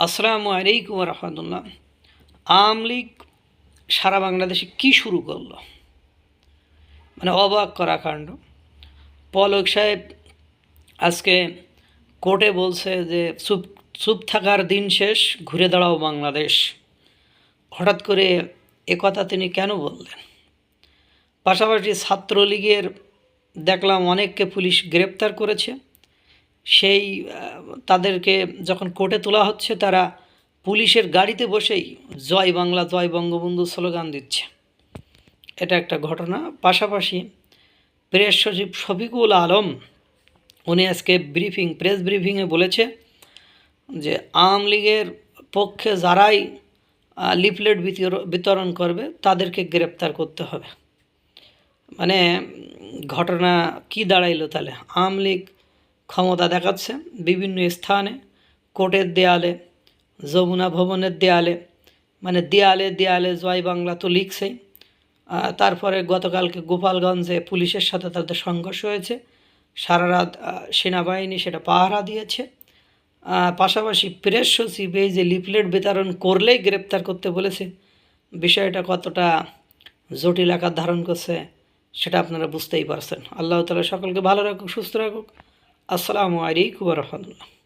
আসসালামু আলাইকুম রহমতুল্লাহ। আওয়ামী লীগ সারা বাংলাদেশে কি শুরু করল? মানে অবাক করা কাণ্ড। পলক সাহেব আজকে কোর্টে বলছে যে, চুপ চুপ থাকার দিন শেষ, ঘুরে দাঁড়াও বাংলাদেশ। হঠাৎ করে একথা তিনি কেন বললেন? পাশাপাশি ছাত্রলীগের দেখলাম অনেককে পুলিশ গ্রেপ্তার করেছে। সেই তাদেরকে যখন কোর্টে তোলা হচ্ছে, তারা পুলিশের গাড়িতে বসেই জয় বাংলা, জয় বঙ্গবন্ধু স্লোগান দিচ্ছে। এটা একটা ঘটনা। পাশাপাশি প্রেস সচিব শফিকুল আলম, উনি আজকে ব্রিফিং, প্রেস ব্রিফিংয়ে বলেছে যে আওয়ামী লীগের পক্ষে যারাই লিফলেট বিতরণ করবে, তাদেরকে গ্রেপ্তার করতে হবে। মানে ঘটনা কি দাঁড়াইলো তাহলে? আওয়ামী লীগ ক্ষমতা দেখাচ্ছে বিভিন্ন স্থানে, কোর্টের দেয়ালে, যমুনা ভবনের দেয়ালে মানে দেয়ালে দেয়ালে জয় বাংলা তো লিখছেই। তারপরে গতকালকে গোপালগঞ্জে পুলিশের সাথে তাদের সংঘর্ষ হয়েছে। সারা রাত সেনাবাহিনী সেটা পাহারা দিয়েছে। পাশাপাশি প্রেস সচিব এই যে লিফলেট বিতরণ করলেই গ্রেপ্তার করতে বলেছে। বিষয়টা কতটা জটিল আকার ধারণ করছে, সেটা আপনারা বুঝতেই পারছেন। আল্লাহ তালা সকলকে ভালো রাখুক, সুস্থ রাখুক। আসসালামু আলাইকুম রহমতুল্লাহ